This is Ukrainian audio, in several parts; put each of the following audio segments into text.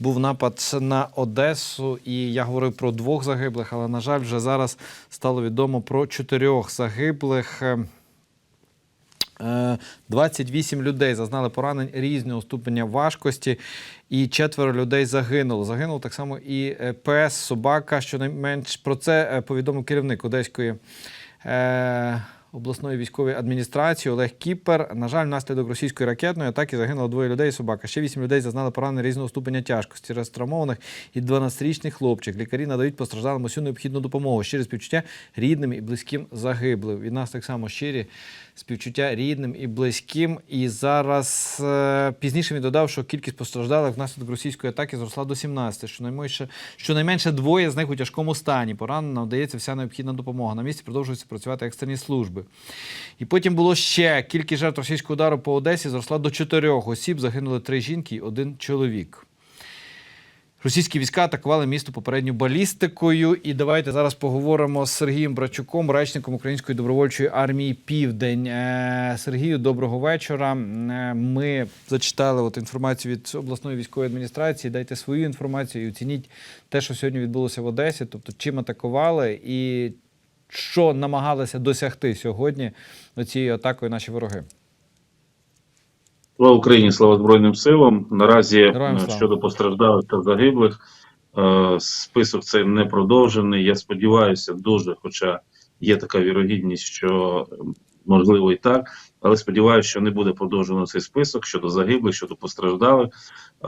був напад на Одесу, і я говорив про двох загиблих, але на жаль, вже зараз стало відомо про чотирьох загиблих. Е, Е, 28 людей зазнали поранень різного ступеня важкості, і четверо людей загинуло. Загинув так само і е, ПС Собака. Щонайменш про це е, повідомив керівник Одеської. Обласної військової адміністрації Олег Кіпер. На жаль, внаслідок російської ракетної атаки загинуло двоє людей і собака. Ще вісім людей зазнали поранень різного ступеня тяжкості. Через травмованих і 12-річний хлопчик. Лікарі надають постраждалим усю необхідну допомогу. Щирі співчуття рідним і близьким загиблим. Від нас так само щирі співчуття рідним і близьким. І зараз е, пізніше він додав, що кількість постраждалих внаслідок російської атаки зросла до 17. Щонайменше, щонайменше двоє з них у тяжкому стані. Поранено надається вся необхідна допомога. На місці продовжуються працювати екстрені служби. І потім було ще кількість жертв російського удару по Одесі зросла до чотирьох осіб. Загинули три жінки і один чоловік. Російські війська атакували місто попередньо балістикою. І давайте зараз поговоримо з Сергієм Брачуком, речником Української добровольчої армії Південь. Е, Сергію, доброго вечора. Е, Ми зачитали от інформацію від обласної військової адміністрації. Дайте свою інформацію і оцініть те, що сьогодні відбулося в Одесі. Тобто, чим атакували і що намагалися досягти сьогодні цією атакою наші вороги. Слава Україні, слава Збройним силам. Наразі е, щодо постраждалих та загиблих, е, список цей не продовжений. Я сподіваюся, дуже, хоча є така вірогідність, що можливо і так, але сподіваюся, що не буде продовжено цей список щодо загиблих, щодо постраждалих.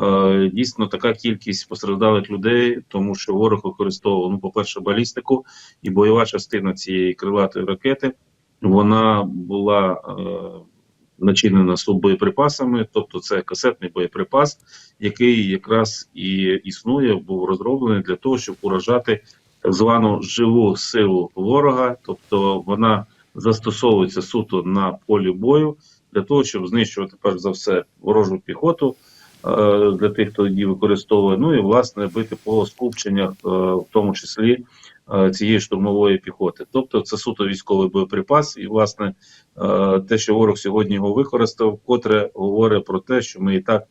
Е, Дійсно, така кількість постраждалих людей, тому що ворог використовував, ну, по-перше, балістику і бойова частина цієї крилатої ракети. Вона була е, начинена суббоєприпасами, тобто це касетний боєприпас, який якраз і існує, був розроблений для того, щоб уражати так звану живу силу ворога, тобто вона застосовується суто на полі бою для того, щоб знищувати перш за все ворожу піхоту. е, Для тих, хто її використовує, ну і власне бити по скупченнях, е, в тому числі е, цієї штурмової піхоти. Тобто це суто військовий боєприпас, і власне те, що ворог сьогодні його використав, котре говорить про те, що ми і так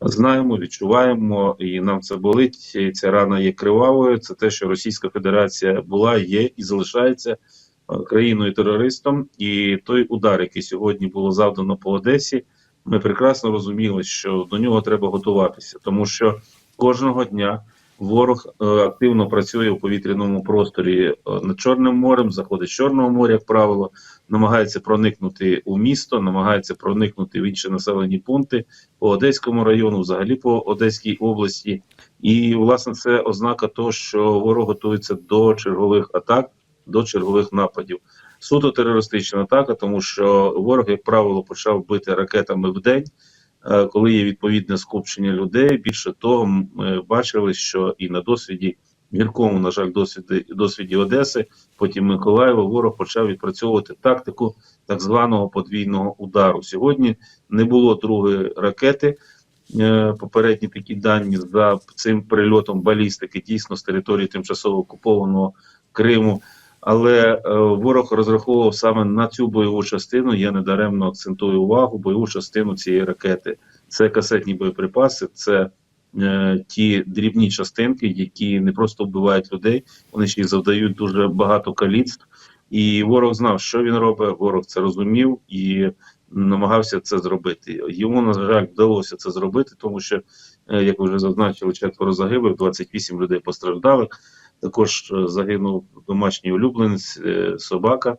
знаємо, відчуваємо, і нам це болить. І ця рана є кривавою. Це те, що Російська Федерація була, є і залишається е, країною терористом. І той удар, який сьогодні було завдано по Одесі, ми прекрасно розуміли, що до нього треба готуватися, тому що кожного дня. Ворог е, активно працює у повітряному просторі е, над Чорним морем, заходить з Чорного моря, як правило, намагається проникнути у місто, намагається проникнути в інші населені пункти по Одеському району, взагалі по Одеській області. І власне це ознака того, що ворог готується до чергових атак, до чергових нападів. Суто терористична атака, тому що ворог, як правило, почав бити ракетами в день. Е, коли є відповідне скупчення людей. Більше того, ми бачили, що і на досвіді гіркому, на жаль, досвіді, досвіді Одеси, потім Миколаєва, ворог почав відпрацьовувати тактику так званого подвійного удару. Сьогодні не було другої ракети. Е, Попередні такі дані за цим прильотом балістики дійсно з території тимчасово окупованого Криму. Але е, ворог розраховував саме на цю бойову частину. Я недаремно акцентую увагу. Бойову частину цієї ракети. Це касетні боєприпаси, це е, ті дрібні частинки, які не просто вбивають людей, вони ще й завдають дуже багато каліцтв. І ворог знав, що він робить. Ворог це розумів і намагався це зробити. Йому на жаль вдалося це зробити, тому що, е, як вже зазначили, четверо загиблих, 28 людей постраждали. Також е, загинув домашній улюбленець е, собака.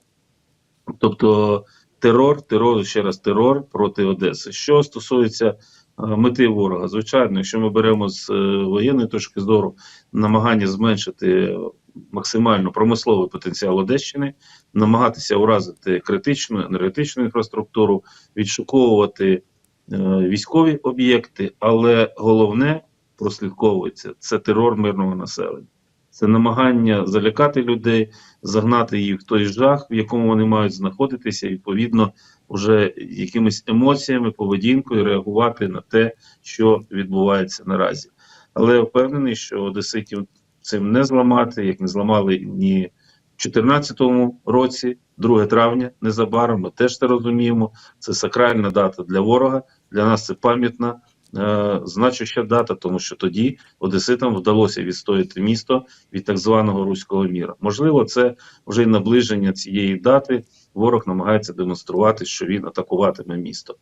Тобто терор, терор, ще раз терор проти Одеси. Що стосується е, мети ворога, звичайно, якщо ми беремо з воєнної точки зору намагання зменшити максимально промисловий потенціал Одещини, намагатися уразити критичну енергетичну інфраструктуру, відшуковувати військові об'єкти, але головне прослідковується це терор мирного населення. Це намагання залякати людей, загнати їх в той жах, в якому вони мають знаходитися, і, відповідно, вже якимись емоціями, поведінкою реагувати на те, що відбувається наразі. Але я впевнений, що одеситів цим не зламати, як не зламали ні в 2014 році, 2 травня, незабаром. Ми теж це розуміємо. Це сакральна дата для ворога. Для нас це пам'ятна е, значуща дата, тому що тоді одеситам вдалося відстояти місто від так званого руського міра. Можливо, це вже й наближення цієї дати. Ворог намагається демонструвати, що він атакуватиме місто.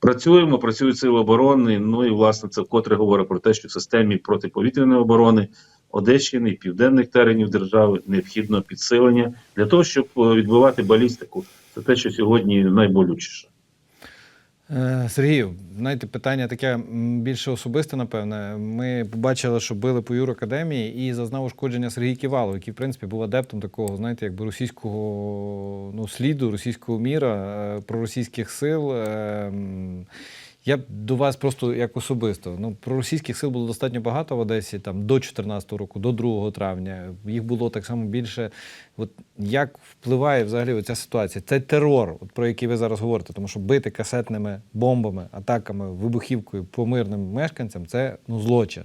Працюємо, працюють сили оборони. Ну і власне це вкотре говорить про те, що в системі протиповітряної оборони Одещини і південних теренів держави необхідно підсилення для того, щоб е, відбивати балістику. Це те, що сьогодні найболючіше. Е, Сергію, знаєте, питання таке більше особисте, напевне. Ми побачили, що били по Юракадемії і зазнав ушкодження Сергій Ківалов, який, в принципі, був адептом такого, знаєте, якби російського ну, сліду, російського міра, е, проросійських сил. Я до вас просто як особисто. Ну, проросійських сил було достатньо багато в Одесі там до 14 року, до 2 травня. Їх було так само більше. От як впливає взагалі ця ситуація? Це терор, от про який ви зараз говорите, тому що бити касетними бомбами, атаками, вибухівкою по мирним мешканцям це ну, злочин.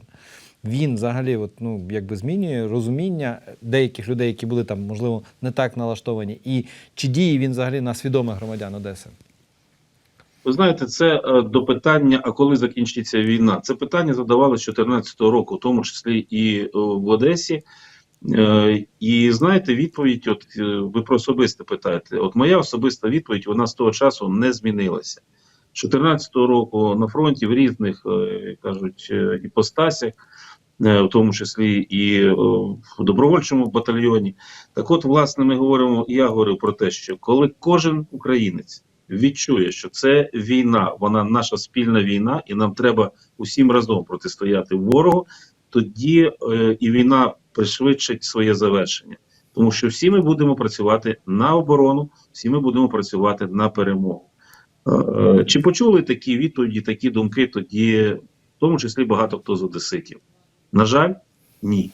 Він взагалі, от, ну, якби змінює розуміння деяких людей, які були там, можливо, не так налаштовані, і чи діє він взагалі на свідомих громадян Одеси? Ви знаєте, це е, до питання, а коли закінчиться війна? Це питання задавали з 2014 року, в тому числі і е, в Одесі. Е, І знаєте, відповідь, от ви про особисте питаєте. От моя особиста відповідь, вона з того часу не змінилася. З 2014 року на фронті в різних кажуть іпостасях, в тому числі і в добровольчому батальйоні. Так, от, власне, ми говоримо, я говорю про те, що коли кожен українець відчує, що це війна, вона наша спільна війна, і нам треба усім разом протистояти ворогу, тоді е, і війна пришвидшить своє завершення. Тому що всі ми будемо працювати на оборону, всі ми будемо працювати на перемогу. Е, Чи почули такі відповіді, такі думки тоді, в тому числі багато хто з одеситів? На жаль, ні.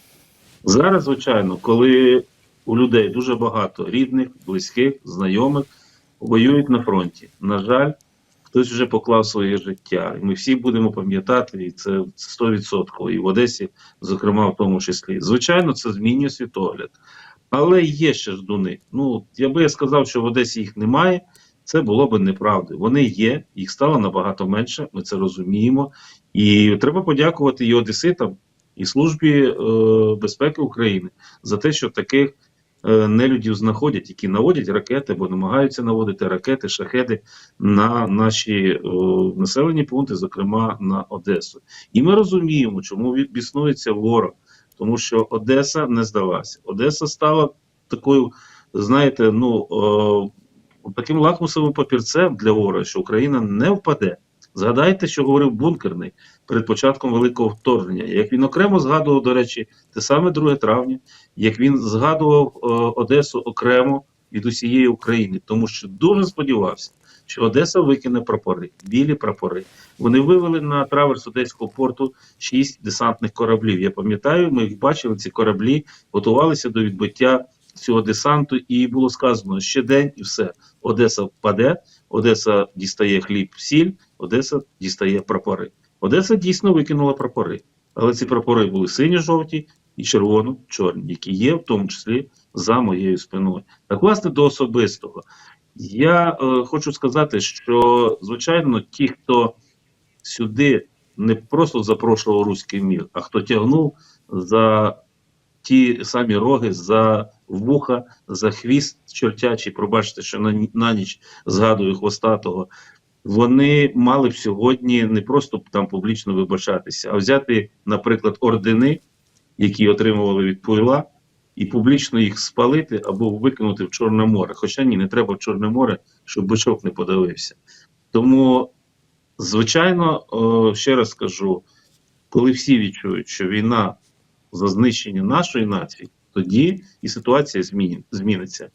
Зараз, звичайно, коли у людей дуже багато рідних, близьких, знайомих воюють на фронті. На жаль, хтось вже поклав своє життя. І ми всі будемо пам'ятати, і це 100%, і в Одесі, зокрема, в тому числі. Звичайно, це змінює світогляд. Але є ще ждуни. Ну, я би сказав, що в Одесі їх немає. Це було би неправдою. Вони є, їх стало набагато менше. Ми це розуміємо. І треба подякувати і одеситам, і службі е, безпеки України за те, що таких нелюдів знаходять, які наводять ракети або намагаються наводити ракети, шахеди на наші е, населені пункти, зокрема на Одесу. І ми розуміємо, чому біснується ворог, тому що Одеса не здалася. Одеса стала такою, знаєте, ну е, таким лакмусовим папірцем для ворога, що Україна не впаде. Згадайте, що говорив бункерний перед початком великого вторгнення. Як він окремо згадував, до речі, те саме 2 травня, як він згадував е, Одесу окремо від усієї України, тому що дуже сподівався, що Одеса викине прапори, білі прапори. Вони вивели на траверс Одеського порту шість десантних кораблів. Я пам'ятаю, ми їх бачили, ці кораблі готувалися до відбиття цього десанту, і було сказано ще день, і все. Одеса впаде, Одеса дістає хліб, сіль, Одеса дістає прапори. Одеса дійсно викинула прапори, але ці прапори були сині-жовті і червоно-чорні, які є в тому числі за моєю спиною. Так, власне, до особистого. Я е, хочу сказати, що звичайно, ті, хто сюди не просто запрошував руський мір, а хто тягнув за ті самі роги, за вуха, за хвіст чортячий, пробачте, що на, на ніч згадую хвостатого. Вони мали б сьогодні не просто там публічно вибачатися, а взяти, наприклад, ордени, які отримували від Пуйла, і публічно їх спалити або викинути в Чорне море. Хоча ні, не треба в Чорне море, щоб бичок не подавився. Тому, звичайно, ще раз скажу, коли всі відчують, що війна за знищення нашої нації, тоді і ситуація зміниться.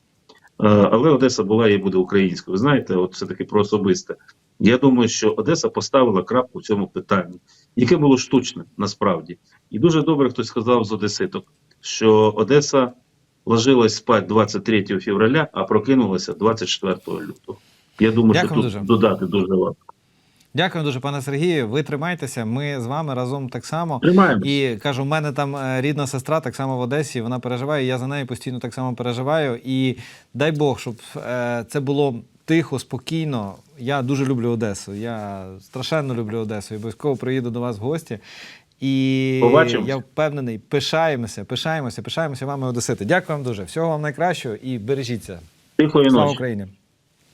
Е, Але Одеса була і буде українською. Ви знаєте, от все таки про особисте. Я думаю, що Одеса поставила крапку в цьому питанні, яке було штучне насправді. І дуже добре хтось сказав з Одеситок, що Одеса ложилась спать 23 февраля, а прокинулася 24 лютого. Я думаю, Дякую що тут дуже. додати дуже важко. Дякую дуже, пане Сергію. Ви тримайтеся. Ми з вами разом так само Тримаємось. і кажу, в мене там е, рідна сестра, так само в Одесі. Вона переживає. Я за нею постійно так само переживаю. І дай Бог, щоб е, це було тихо, спокійно. Я дуже люблю Одесу. Я страшенно люблю Одесу. І обов'язково приїду до вас в гості. І Побачимось. я впевнений, пишаємося, пишаємося, пишаємося вами, Одесити. Дякую вам дуже. Всього вам найкращого і бережіться. Тихої ночі. Слава Україні.